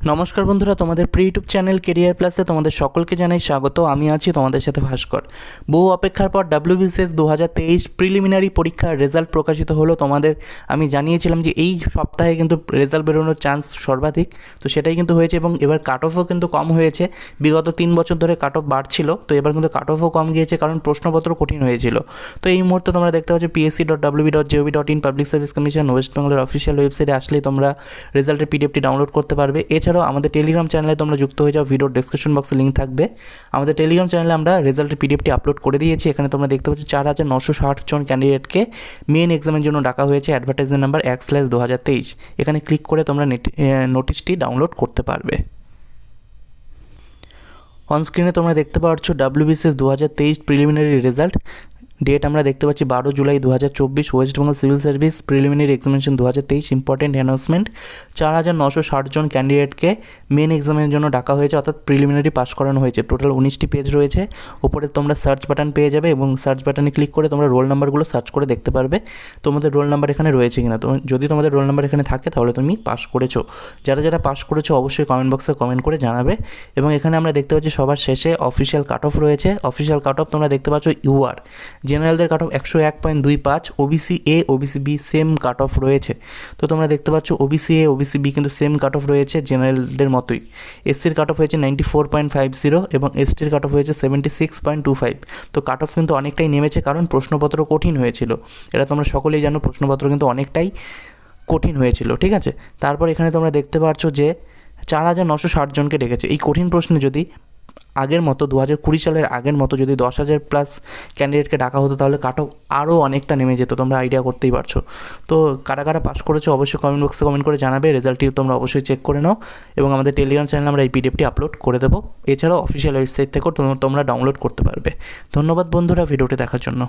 নমস্কার বন্ধুরা, তোমাদের প্রি ইউটিউব চ্যানেল কেরিয়ার প্লাসে তোমাদের সকলকে জানাই স্বাগত। আমি আছি তোমাদের সাথে ভাস্কর। বহু অপেক্ষার পর ডাব্লিউবিসিএস দু হাজার তেইশ প্রিলিমিনারি পরীক্ষার রেজাল্ট প্রকাশিত হলো। তোমাদের আমি জানিয়েছিলাম যে এই সপ্তাহে কিন্তু রেজাল্ট বেরোনোর চান্স সর্বাধিক। তো সেটাই কিন্তু হয়েছে এবং এবার কাট অফও কিন্তু কম হয়েছে। বিগত তিন বছর ধরে কাট অফ বাড়ছিল। তো এবার কিন্তু কাট অফও কম গিয়েছে কারণ প্রশ্নপত্র কঠিন হয়েছিল। তো এই মুহূর্তে তোমরা দেখতে পাচ্ছ PSC dot WB dot GOV dot in public service commission west বেঙ্গলের অফিসিয়াল ওয়েবসাইটে আসলেই তোমরা রেজাল্টের পিডিএফটি ডাউনলোড করতে পারবে। এছাড়াও আমাদের টেলিগ্রাম চ্যানেলে তোমরা যুক্ত হয়ে যাও ভিডিওর ডিসক্রিপশন বক্সে লিঙ্ক থাকবে। আমাদের টেলিগ্রাম চ্যানেলে আমরা রেজাল্টের পিডিএফটি আপলোড করে দিয়েছি, এখানে তোমরা দেখতে পাচ্ছ চার হাজার নশো ষাট জন ক্যান্ডিডেটকে মেন এক্সামের জন্য ডাকা হয়েছে অ্যাডভার্টাইজমেন্ট নাম্বার এক স্ল্যাশ দু হাজার তেইশ। এখানে ক্লিক করে তোমরা নোটিশটি ডাউনলোড করতে পারবে। অন স্ক্রিনে তোমরা দেখতে পাচ্ছ ডাব্লিউবিসিএস দু হাজার তেইশ প্রিলিমিনারি রেজাল্ট ডেট আমরা দেখতে পাচ্ছি বারো জুলাই দু হাজার চব্বিশ West Bengal civil service preliminary examination দু হাজার তেইশ ইম্পর্টেন্ট অ্যানাউন্সমেন্ট চার হাজার নশো ষাট জন ক্যান্ডিডেটকে মেন এক্সামের জন্য ডাকা হয়েছে, অর্থাৎ প্রিলিমিনারি পাস করানো হয়েছে। টোটাল উনিশটি পেজ রয়েছে। ওপরে তোমরা সার্চ বাটন পেয়ে যাবে এবং সার্চ বাটনে ক্লিক করে তোমরা রোল নাম্বারগুলো সার্চ করে দেখতে পারবে তোমাদের রোল নাম্বার এখানে রয়েছে কিনা। তো যদি তোমাদের রোল নাম্বার এখানে থাকে, তাহলে তুমি পাস করেছ। যারা যারা পাস করেছ, অবশ্যই কমেন্ট বক্সে কমেন্ট করে জানাবে। এবং এখানে আমরা দেখতে পাচ্ছি সবার শেষে অফিসিয়াল কাট অফ রয়েছে। অফিসিয়াল কাট অফ তোমরা দেখতে পাচ্ছ ইউআর জেনারেলদের কাট অফ একশো এক পয়েন্ট দুই পাঁচ OBC A OBC B same cut off রয়েছে। তো তোমরা দেখতে পাচ্ছ ওবিসি এ ওবিসি বি কিন্তু সেম কাট অফ রয়েছে জেনারেলদের মতোই। এসসির কাট অফ হয়েছে ninety four point five zero এবং এসটির কাট অফ হয়েছে seventy six point two five তো কাট অফ কিন্তু অনেকটাই নেমেছে কারণ প্রশ্নপত্র কঠিন হয়েছিল। এটা তোমরা সকলেই জানো, প্রশ্নপত্র কিন্তু অনেকটাই কঠিন হয়েছিল, ঠিক আছে? তারপর এখানে তোমরা দেখতে পাচ্ছ যে চার হাজার নশো ষাট জনকে ডেকেছে। এই কঠিন প্রশ্নে যদি আগের মতো দু হাজার কুড়ি সালের আগের মতো যদি দশ হাজার প্লাস ক্যান্ডিডেটকে ডাকা হতো, তাহলে কাট অফ আরও অনেকটা নেমে যেত, তোমরা আইডিয়া করতেই পারছ। তো কারা কারা পাস করেছ, অবশ্যই কমেন্ট বক্সে কমেন্ট করে জানাবে রেজাল্টটি তোমরা অবশ্যই চেক করে নাও, এবং আমাদের টেলিগ্রাম চ্যানেলে আমরা এই পিডিএফটি আপলোড করে দেবো। এছাড়াও অফিসিয়াল ওয়েবসাইট থেকেও তোমরা ডাউনলোড করতে পারবে। ধন্যবাদ বন্ধুরা ভিডিওটি দেখার জন্য।